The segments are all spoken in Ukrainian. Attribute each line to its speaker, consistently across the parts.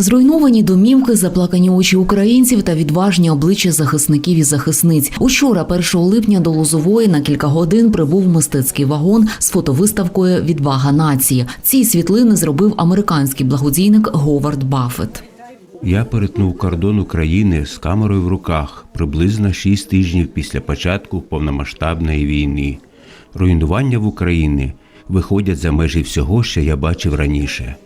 Speaker 1: Зруйновані домівки, заплакані очі українців та відважні обличчя захисників і захисниць. Учора, 1 липня, до Лозової на кілька годин прибув мистецький вагон з фотовиставкою Відвага нації. Ці світлини зробив американський благодійник Говард Баффет.
Speaker 2: Я перетнув кордон України з камерою в руках приблизно 6 тижнів після початку повномасштабної війни. Руйнування в Україні виходять за межі всього, що я бачив раніше.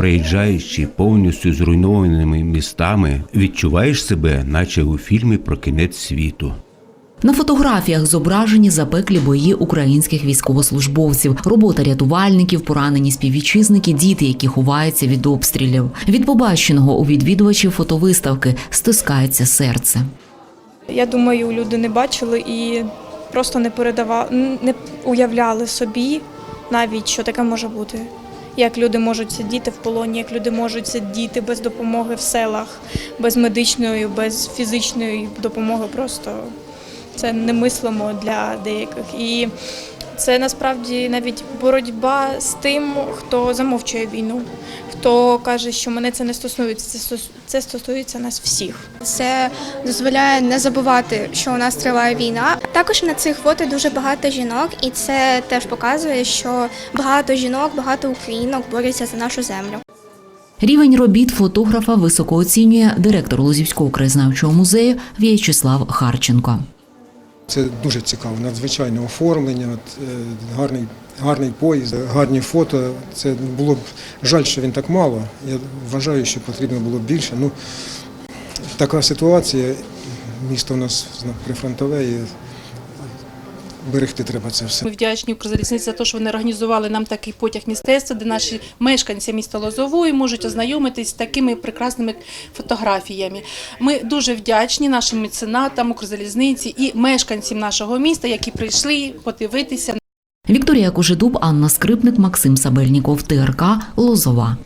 Speaker 2: Проїжджаючи повністю зруйнованими містами, відчуваєш себе, наче у фільмі про кінець світу.
Speaker 1: На фотографіях зображені запеклі бої українських військовослужбовців, робота рятувальників, поранені співвітчизники, діти, які ховаються від обстрілів. Від побаченого у відвідувачів фотовиставки стискається серце.
Speaker 3: Я думаю, люди не бачили і просто не передавали, не уявляли собі навіть, що таке може бути. Як люди можуть сидіти в полоні, як люди можуть сидіти без допомоги в селах, без медичної, без фізичної допомоги. Просто це немислимо для деяких. І це насправді навіть боротьба з тим, хто замовчує війну, хто каже, що мене це не стосується. Це стос- стосується нас всіх.
Speaker 4: Це дозволяє не забувати, що у нас триває війна. Також на цих фото дуже багато жінок, і це теж показує, що багато жінок, багато українок борються за нашу землю.
Speaker 1: Рівень робіт фотографа високо оцінює директор Лозівського краєзнавчого музею В'ячеслав Харченко.
Speaker 5: Це дуже цікаво, надзвичайне оформлення, е, гарний, гарний поїзд, гарні фото. Це було б жаль, що він так мало. Я вважаю, що потрібно було б більше. Ну, така ситуація, місто у нас прифронтове і берегти треба це все.
Speaker 6: Ми вдячні Укрзалізниці за те, що вони організували нам такий потяг мистецтва, де наші мешканці міста Лозової можуть ознайомитись з такими прекрасними фотографіями. Ми дуже вдячні нашим меценатам Укрзалізниці і мешканцям нашого міста, які прийшли подивитися
Speaker 1: Вікторія Кожедуб, Анна Скрипник, Максим Сабельніков, ТРК Лозова.